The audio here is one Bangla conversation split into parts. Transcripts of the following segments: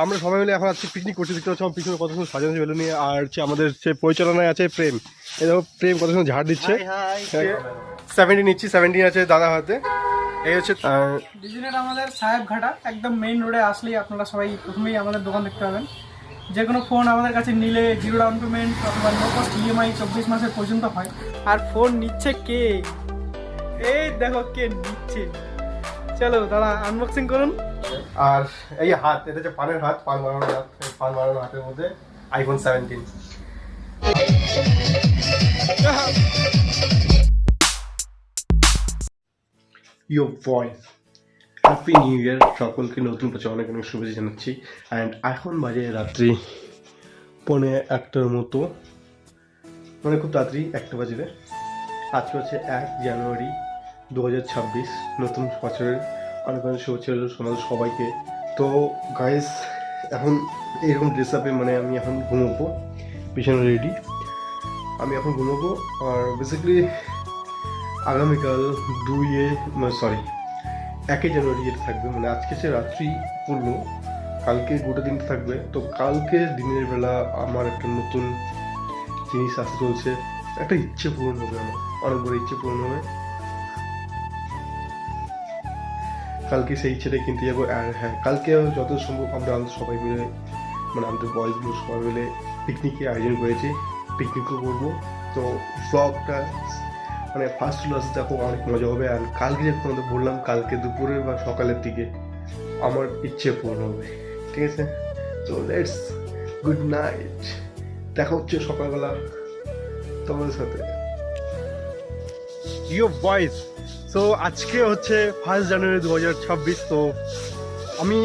আমরা সবাই মিলে এখন আজকে পিকনিক করছি দেখতে পাচ্ছি আমার পিছনে কত সুন্দর সাজানো বেলুন নিয়ে আর হচ্ছে আমাদের সে পরিচালনায় আছে প্রেম। এই দেখো প্রেম কত সুন্দর ঝাড় দিচ্ছে। সেভেন্টিন নিচ্ছি সেভেন্টিন আছে দাদা হাতে। এই হচ্ছে ডিজিনেট আমাদের সাহেব ঘাটা একদম মেইন রোডে আসলেই আপনারা সবাই প্রথমেই আমাদের দোকান দেখতে পাবেন। যে কোনো ফোন আমাদের কাছে নিলে জিরো ডাউন পেমেন্ট অথবা নো কস্ট ইএমআই চব্বিশ মাসের পর্যন্ত হয়। আর ফোন নিচ্ছে কে? এই দেখো কে নিচ্ছে। চলো দাদা আনবক্সিং করুন। আর এই হাত, এটা হচ্ছে পানের হাত, পান বানানোর হাত পান বানানোর হাতের মধ্যে iPhone seventeen yo voice happy new year সকলকে নতুন বছর অনেক অনেক শুভেচ্ছা জানাচ্ছি। অ্যান্ড এখন বাজে রাত্রি পৌনে একটার মতো। মানে খুব তাড়াতাড়ি একটা বাজে আজকে হচ্ছে এক জানুয়ারি দু হাজার ছাব্বিশ, নতুন বছরের অনেক অনেক শুভেচ্ছা সমাজ সবাইকে। তো গাইস এখন এরকম ড্রেস আপে মানে আমি এখন ঘুমোবো পিছনে রেডি আমি এখন ঘুমোবো, আর বেসিক্যালি আগামীকাল দুইয়ে মানে সরি একই জানুয়ারি যেটা থাকবে মানে আজকে সে রাত্রি পড়ল কালকে গোটা দিন থাকবে। তো কালকে দিনের বেলা আমার একটা নতুন জিনিস আসতে চলছে। একটা ইচ্ছে পূরণ হবে আমার অনেক বড় ইচ্ছে পূরণ হবে। কালকে সেই ইচ্ছেটা কিনতে যাব, আর হ্যাঁ কালকে যত সম্ভব আমরা আমাদের সবাই মিলে মানে আমাদের বয়েজগুলো সবাই মিলে পিকনিকের আয়োজন করেছি। পিকনিকও করব। তো ব্লগটা মানে ফার্স্ট লাস্ট দেখো, অনেক মজা হবে। আর কালকে যে তোমাদের বললাম, কালকে দুপুরে বা সকালের দিকে আমার ইচ্ছে পূর্ণ হবে। ঠিক আছে? তো লেটস গুড নাইট দেখা হচ্ছে সকালবেলা তোমাদের সাথে। ইয়ো বয়েজ সো আজকে হচ্ছে ফার্স্ট জানুয়ারি দু হাজার ছাব্বিশ তো আমি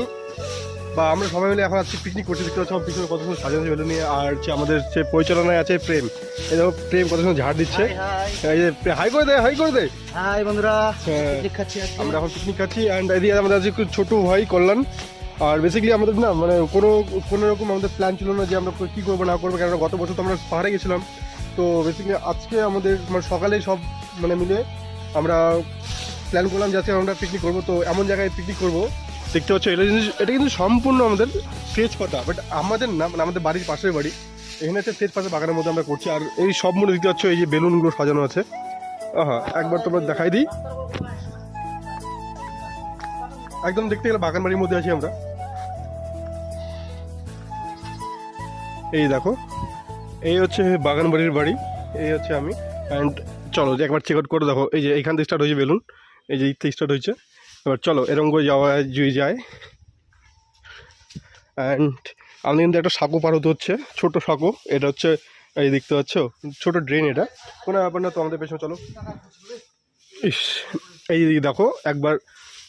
বা আমরা সবাই মিলে এখন আজকে পিকনিক করছি দেখতে পাচ্ছি পিছনে কত সুন্দর সাজানো বেলুন নিয়ে আর হচ্ছে আমাদের যে পরিচালনায় আছে প্রেম। এই দেখো প্রেম কত সুন্দর ঝাড় দিচ্ছে। এই যে হাই করে দে হাই করে দে। হাই বন্ধুরা হ্যাঁ। আমরা এখন পিকনিক খাচ্ছি অ্যান্ড এদিকে আমাদের আজকে একটু ছোটো ভাই কল্যাণ। আর বেসিক্যালি আমাদের না মানে কোনো কোনো রকম আমাদের প্ল্যান ছিল না যে আমরা কী করব না করব কেননা গত বছর তো আমরা পাহাড়ে গেছিলাম। তো বেসিক্যালি আজকে আমাদের মানে সকালেই সব মানে মিলে আমরা প্ল্যান করলাম যাতে আমরা পিকনিক করব, তো এমন জায়গায় পিকনিক করব। দেখতে পাচ্ছ এটা জিনিস এটা কিন্তু সম্পূর্ণ আমাদের তেজ পাতা বাট আমাদের না মানে আমাদের বাড়ির পাশের বাড়ি। এখানে হচ্ছে তেজ পাতা বাগানের মধ্যে আমরা করছি, আর এই সব মনে দেখতে পাচ্ছ, এই যে বেলুনগুলো সাজানো আছে। আহা, একবার তোমরা দেখাই দিই। একদম দেখতে গেলে বাগান বাড়ির মধ্যে আছি আমরা। এই দেখো, এই হচ্ছে বাগান বাড়ির বাড়ি, এই হচ্ছে আমি অ্যান্ড চলো যে একবার চেক আউট করে দেখো। এই যে এইখান থেকে স্টার্ট হয়েছে বেলুন। এই যে ইতে স্টার্ট হয়েছে। এবার চলো এরকম করে যাওয়া জুই যায়। অ্যান্ড আমাদের কিন্তু একটা সাঁকো পার হতে হচ্ছে ছোটো সাঁকো। এটা হচ্ছে এই দেখতে পাচ্ছ? ছোট ড্রেন এটা। কোনো ব্যাপার না তো আমাদের পেছনে চলো। ইস এই দেখো একবার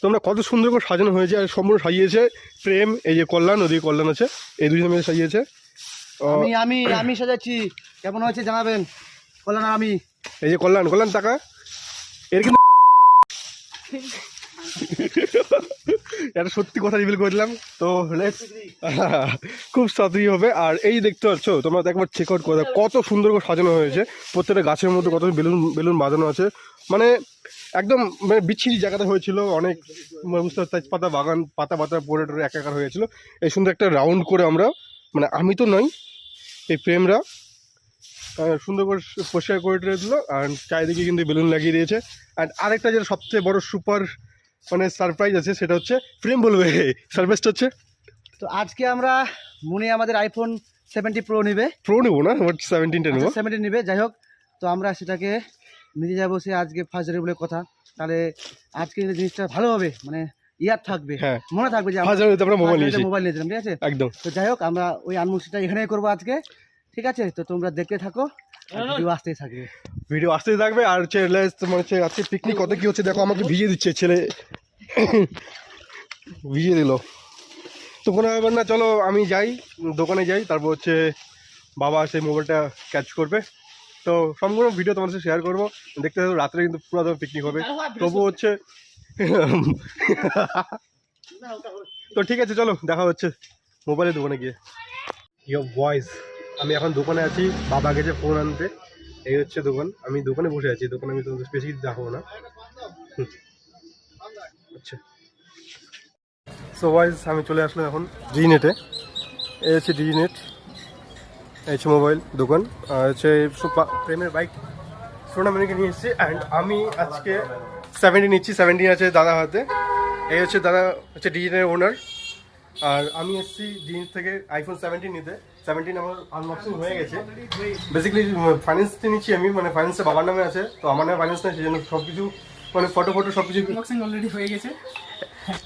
তোমরা কত সুন্দর করে সাজানো হয়েছে আর সম্পূর্ণ সাজিয়েছে। প্রেম এই যে কল্যাণ ওদিকে কল্যাণ আছে। এই দুজনে মিলে সাজিয়েছে। আমি আমি আমি সাজাচ্ছি। কেমন হয়েছে জানাবেন? বললেন আমি। এই যে কল্যাণ কল্যাণ টাকা এর কিন্তু একটা সত্যি কথা রিভিল করে দিলাম। তো খুব তাড়াতাড়ি হবে। আর এই দেখতে পাচ্ছ, তোমরা একবার চেক আউট করে কত সুন্দর করে সাজানো হয়েছে। প্রত্যেকটা গাছের মধ্যে কত বেলুন বেলুন বাঁধানো আছে। মানে একদম মানে বিচ্ছিরি জায়গাতে হয়েছিল। অনেক বুঝতে তেজপাতা বাগান, পাতা পাতা পড়ে টরে একাকার হয়েছিল। এই সুন্দর একটা রাউন্ড করে আমরা মানে আমি তো নই, এই প্রেমরা। সুন্দর করে পরিষ্কার করে টরে দিল আর চারিদিকে কিন্তু বেলুন লাগিয়ে দিয়েছে। আর আরেকটা যেটা সবচেয়ে বড় সুপার মানে সারপ্রাইজ আছে সেটা হচ্ছে ফ্রেম বলবে। সারপ্রাইজটা হচ্ছে? তো আজকে আমরা মনে আমাদের আইফোন সেভেন্টি প্রো নেবে। প্রো নেব না? সেভেন্টিনটা নেব? সেভেন্টি নিবে যাই হোক। তো আমরা সেটাকে নিতে যাব সে আজকে ফার্স্ট ডে বলে কথা। তাহলে আজকে জিনিসটা ভালো হবে মানে ইয়ার থাকবে হ্যাঁ। মনে থাকবে যে হাজার মোবাইল নিয়েছি। মোবাইল নিয়েছিলাম ঠিক আছে? একদম। তো যাই হোক আমরা ওই আনমুসিটা এখানেই করব আজকে। ঠিক আছে? তো তোমরা দেখতে থাকো ভিডিও আসতেই থাকবে। ভিডিও আসতেই থাকবে আর ছেলে হচ্ছে আজকে পিকনিক কত কি হচ্ছে দেখো আমাকে ভিজিয়ে দিচ্ছে ছেলে। ভিজিয়ে দিল। তো কোনো ব্যাপার না চলো আমি যাই দোকানে যাই তারপর হচ্ছে বাবা সেই মোবাইলটা ক্যাচ করবে। তো সম্পূর্ণ ভিডিও তোমার সাথে শেয়ার করব। দেখতে থাকো রাত্রে কিন্তু পুরো তোমার পিকনিক হবে। তবু হচ্ছে তো ঠিক আছে চলো দেখা হচ্ছে মোবাইলের দোকানে গিয়ে। ইয়ো ভয়েস আমি এখন দোকানে আছি, বাবা গেছে ফোন আনতে। এই হচ্ছে দোকান, আমি দোকানে বসে আছি, দোকানে আমি তোমাদের স্পেশালি দেখাবো না। আচ্ছা। সো আমি চলে আসলাম এখন ডিনেটে এই হচ্ছে ডিনেট এই হচ্ছে মোবাইল দোকান হচ্ছে প্রেমের বাইক সোনামণিকে নিয়ে এসেছি অ্যান্ড আমি আজকে সেভেন্টিন নিচ্ছি সেভেন্টিন আছে দাদা হাতে। এই হচ্ছে দাদা, হচ্ছে ডিজনের ওনার আর আমি এসেছি ডিন থেকে আইফোন সেভেন্টিন নিতে। সেভেন্টিন আমার আনবক্সিং হয়ে গেছে। বেসিক্যালি ফাইন্যান্সটা নিচ্ছি আমি মানে ফাইন্যান্সে বাবার নামে আছে তো আমার নামে ফাইন্যান্স নেই সেই জন্য সব কিছু মানে ফটো ফটো সব কিছু আনবক্সিং অলরেডি হয়ে গেছে।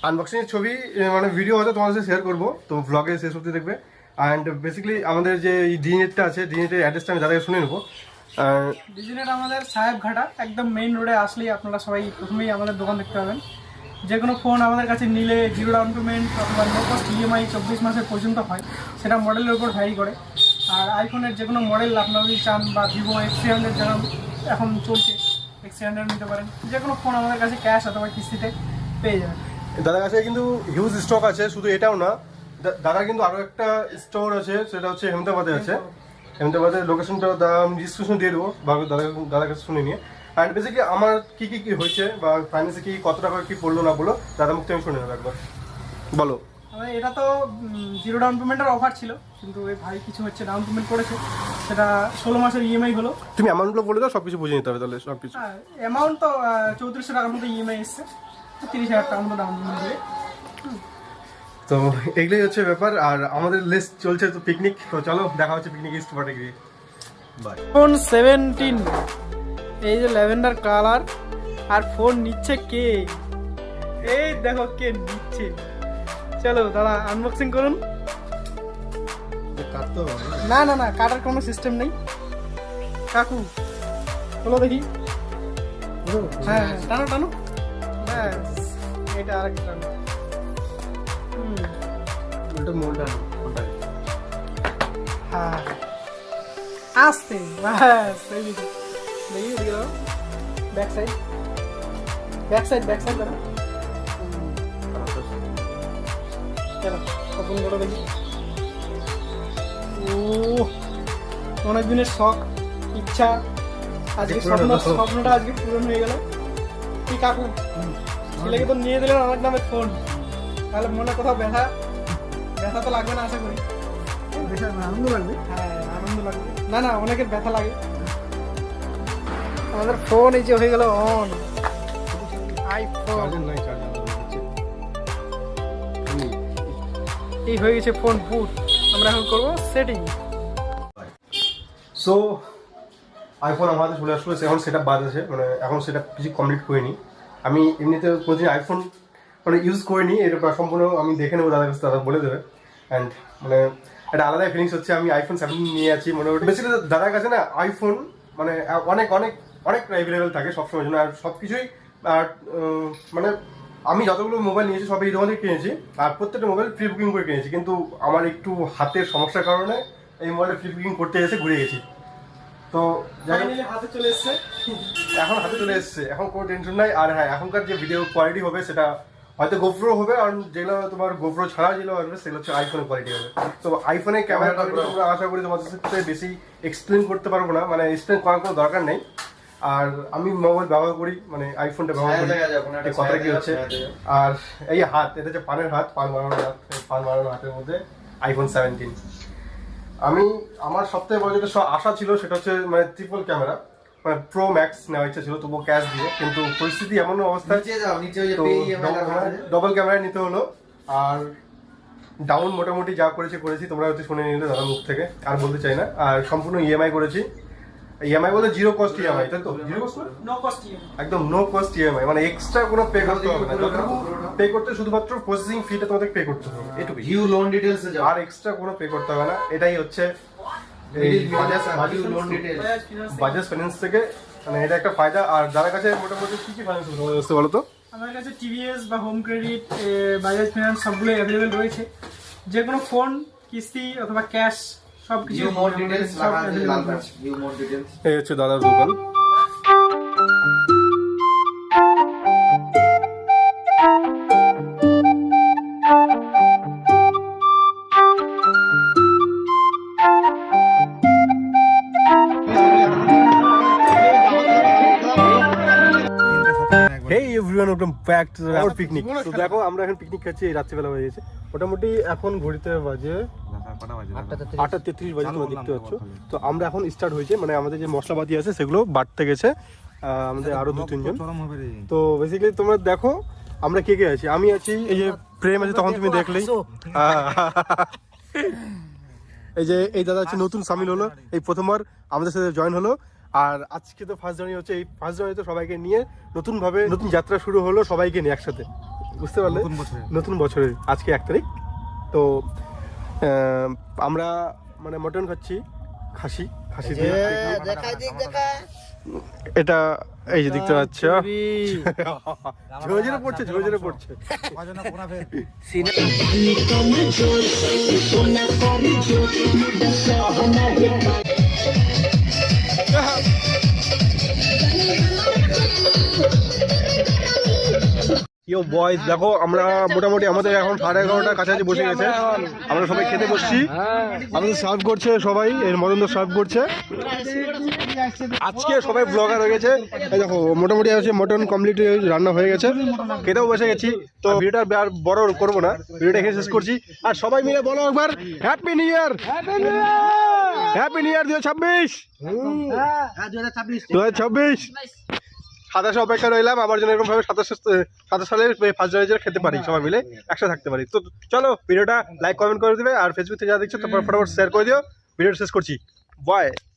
আনবক্সিং এর ছবি মানে ভিডিও হয়তো তোমাদের সাথে শেয়ার করব তো ব্লগে শেষ অব্দি দেখবে। অ্যান্ড বেসিক্যালি আমাদের যে এই ডিনেটটা আছে ডিনেটের অ্যাড্রেসটা আমি দাদাকে শুনে নেব। ডিজিনেট আমাদের সাহেবঘাটা একদম মেইন রোডে আসলেই আপনারা সবাই প্রথমেই আমাদের দোকান দেখতে পাবেন। যে কোনো ফোন আমাদের কাছে নিলে জিরো ডাউন পেমেন্ট অথবা নো কস্ট ইএমআই চব্বিশ মাসের পর্যন্ত হয় সেটা মডেলের উপর ভ্যারি করে। আর আইফোনের যে কোনো মডেল আপনারা যদি চান বা ভিভো এক্স থ্রি হান্ড্রেড যেমন এখন চলছে এক্স থ্রি হান্ড্রেড নিতে পারেন। যে কোনো ফোন আমাদের কাছে ক্যাশ অথবা কিস্তিতে পেয়ে যাবেন। দাদার কাছে কিন্তু হিউজ স্টক আছে শুধু এটাও না দাদার কিন্তু আরও একটা স্টোর আছে সেটা হচ্ছে হেমদাবাদে আছে। হেমদাবাদের লোকেশনটা দাদা আমি ডিসক্রিপশন দিয়ে দেবো দাদা দাদার কাছে শুনে নিয়ে। অ্যান্ড বেসিক্যালি আমার কি কি কি হয়েছে বা ফাইন্যান্সে কি কত টাকা কি পড়ল না বলো দাদা মুখে আমি শুনে নেব একবার। বলো। এটা তো জিরো ডাউন পেমেন্টের অফার ছিল কিন্তু ওই ভাই কিছু হচ্ছে ডাউন পেমেন্ট করেছে সেটা ষোলো মাসের ইএমআই হলো। তুমি অ্যামাউন্টগুলো বলে দাও সব কিছু বুঝে নিতে হবে তাহলে সব কিছু অ্যামাউন্ট তো চৌত্রিশশো টাকার মতো ইএমআই এসছে তিরিশ হাজার টাকার মতো ডাউন পেমেন্ট দিয়ে তো এগুলোই হচ্ছে ব্যাপার আর আমাদের লিস্ট চলছে তো পিকনিক তো চলো দেখা হচ্ছে পিকনিক স্পটে গিয়ে। বাই সেভেন্টিন এই যে ল্যাভেন্ডার কালার আর ফোন নিচ্ছে কে? এই দেখো কে নিচ্ছে। চলো দাদা আনবক্সিং করুন। না? না না কাটার কোনো সিস্টেম নেই। কাকু বলো দেখি। হ্যাঁ হ্যাঁ, টানো টানো। হ্যাঁ এটা আর একটা টানো হুম হ্যাঁ। আসতে দেখি back side back side back side দাও চলো ওপেন করে দেখি। ও অনেক দিনের শখ ইচ্ছা। আজকে স্বপ্ন স্বপ্নটা আজকে পূরণ হয়ে গেল। কি কাকু? ছেলেকে তো নিয়ে দিলেন আমার নামে ফোন তাহলে মনে কোথাও ব্যথা? ব্যথা তো লাগবে না আশা করি। আনন্দ লাগবে? হ্যাঁ আনন্দ লাগবে। না না অনেকের ব্যথা লাগে। আমাদের ফোন এই যে হয়ে গেল অন। আইফোন এই হয়ে গেছে ফোন বুট। আমরা এখন করব সেটিং। সো আইফোন আমাদের চলে আসলো এখন সেটা বাদ আছে মানে এখন সেটা কিছু কমপ্লিট করিনি। আমি এমনিতে কোনোদিন আইফোন মানে ইউজ করিনি এটা সম্পূর্ণ আমি দেখে নেব দাদার কাছে দাদা বলে দেবে। অ্যান্ড মানে একটা আলাদাই ফিলিংস হচ্ছে আমি আইফোন সেভেন নিয়ে আছি মানে বেসিক্যালি দাদার কাছে না আইফোন মানে অনেক অনেক অনেক অ্যাভেলেবেল থাকে সবসময় জন্য। আর সব কিছুই আর মানে আমি যতগুলো মোবাইল নিয়েছি সব এই দোকান থেকে কিনেছি। আর প্রত্যেকটা মোবাইল প্রি বুকিং করে কিনেছি। কিন্তু আমার একটু হাতের সমস্যার কারণে এই মোবাইলে প্রি বুকিং করতে এসে ঘুরে গেছি। তো হাতে চলে এসছে? এখন হাতে চলে এসেছে। এখন কোনো টেনশন নাই। আর হ্যাঁ এখনকার যে ভিডিও কোয়ালিটি হবে সেটা হয়তো গোপ্রো হবে। আর যেগুলো তোমার গোপ্রো ছাড়া যেগুলো আসবে সেগুলো হচ্ছে আইফোনের কোয়ালিটি হবে। তো আইফোনের ক্যামেরা তোমরা আশা করি তোমাদের সাথে বেশি এক্সপ্লেন করতে পারব না। মানে এক্সপ্লেন করার কোনো দরকার নেই। আর আমি মোবাইল ব্যবহার করি মানে আইফোনটা ব্যবহার করি। কথাটা কি হচ্ছে? আর এই হাত এটা হচ্ছে পানের হাত পান মারানোর হাত পান মারানোর হাতের মধ্যে আইফোন সেভেন্টিন আমি আমার সবথেকে বড় যেটা আশা ছিল সেটা হচ্ছে মানে ট্রিপল ক্যামেরা মানে প্রো ম্যাক্স নেওয়ার ইচ্ছা ছিল তবুও ক্যাশ দিয়ে কিন্তু পরিস্থিতি এমন অবস্থা ডবল ক্যামেরা নিতে হলো। আর ডাউন মোটামুটি যা করেছি করেছি তোমরা হয়তো শুনে নিলে দাদা মুখ থেকে আর বলতে চাই না। আর সম্পূর্ণ ইএমআই করেছি। ইএমআই বলে জিরো কস্ট ইএমআই তাই তো? Zero cost no? Cost EMI একদম নো কস্ট ইএমআই মানে এক্সট্রা কোনো পে করতে হবে না। যতটুকু পে করতে শুধুমাত্র প্রসেসিং ফিটা তোমাদের পে করতে হবে। এটুকুই ভিউ লোন ডিটেলসে যাও। আর এক্সট্রা কোনো পে করতে হবে না। এটাই হচ্ছে বাজাজ ফাইন্যান্স থেকে। মানে এটা একটা ফায়দা। আর যারা কাছে মোটামুটি কি কি ফাইন্যান্স ব্যবস্থা বলো তো? আমাদের কাছে টিভিএস বা হোম ক্রেডিট বাজাজ ফিনান্স সবগুলোই অ্যাভেলেবেল রয়েছে। যে কোনো ফোন কিস্তি অথবা ক্যাশ সব কিছু ভিউ মোর ডিটেলস সব লাগা আছে লাল কার্ড রয়েছে। মোর ডিটেলস এই হচ্ছে দাদার দোকান প্যাকড পিকনিক তো দেখো আমরা এখন পিকনিক খাচ্ছি এই রাত্রিবেলা হয়ে গেছে। মোটামুটি এখন ঘড়িতে বাজে আটটা তেত্রিশ। বাজে তোমরা দেখতে পাচ্ছ। তো আমরা এখন স্টার্ট হয়েছে মানে আমাদের যে মশলাপাতি আছে সেগুলো বাড়তে গেছে। আমাদের আরও দু তিনজন তো বেসিক্যালি তোমরা দেখো আমরা কে কে আছি? আমি আছি এই যে প্রেম আছে তখন তুমি দেখলেই। এই যে এই দাদা হচ্ছে নতুন সামিল হলো এই প্রথমবার আমাদের সাথে জয়েন হলো। আর আজকে তো ফার্স্ট জার্নি হচ্ছে এই ফার্স্ট জার্নি তো সবাইকে নিয়ে নতুন ভাবে নতুন যাত্রা শুরু হলো সবাইকে নিয়ে একসাথে। বুঝতে পারলে? নতুন বছরে আজকে এক তারিখ। তো আমরা মানে মটন খাচ্ছি খাসি খাসি দিয়ে। এটা এই যে দেখতে পাচ্ছ। ঝোঝরে পড়ছে ঝোঝরে পড়ছে। ইয়ো বয়েজ দেখো আমরা মোটামুটি আমাদের এখন সাড়ে এগারোটার কাছাকাছি বসে গেছে। আমরা সবাই খেতে বসছি। আমাদের সার্ভ করছে সবাই এর সার্ভ করছে। আজকে সবাই ব্লগার হয়ে গেছে। দেখো মোটামুটি হচ্ছে মটন কমপ্লিট রান্না হয়ে গেছে। খেতেও বসে গেছি। তো ভিডিওটা আর বড় করব না ভিডিওটা এখানে শেষ করছি। আর সবাই মিলে বলো একবার happy new year happy new year দু হাজার ছাব্বিশ! হ্যাঁ দু হাজার ছাব্বিশ। দু হাজার ছাব্বিশ! সাতাশে অপেক্ষা রইলাম, আবার যেন এরকম ভাবে সাতাশ সাতাশ সালে ফার্স্ট জানুয়ারি খেতে পারি, সবাই মিলে একসাথে থাকতে পারি। তো চলো, ভিডিওটা লাইক কমেন্ট করে দিবে, আর ফেসবুক থেকে যা দেখছ তো ফটাফট শেয়ার করে দিও। ভিডিওটা শেষ করছি। বাই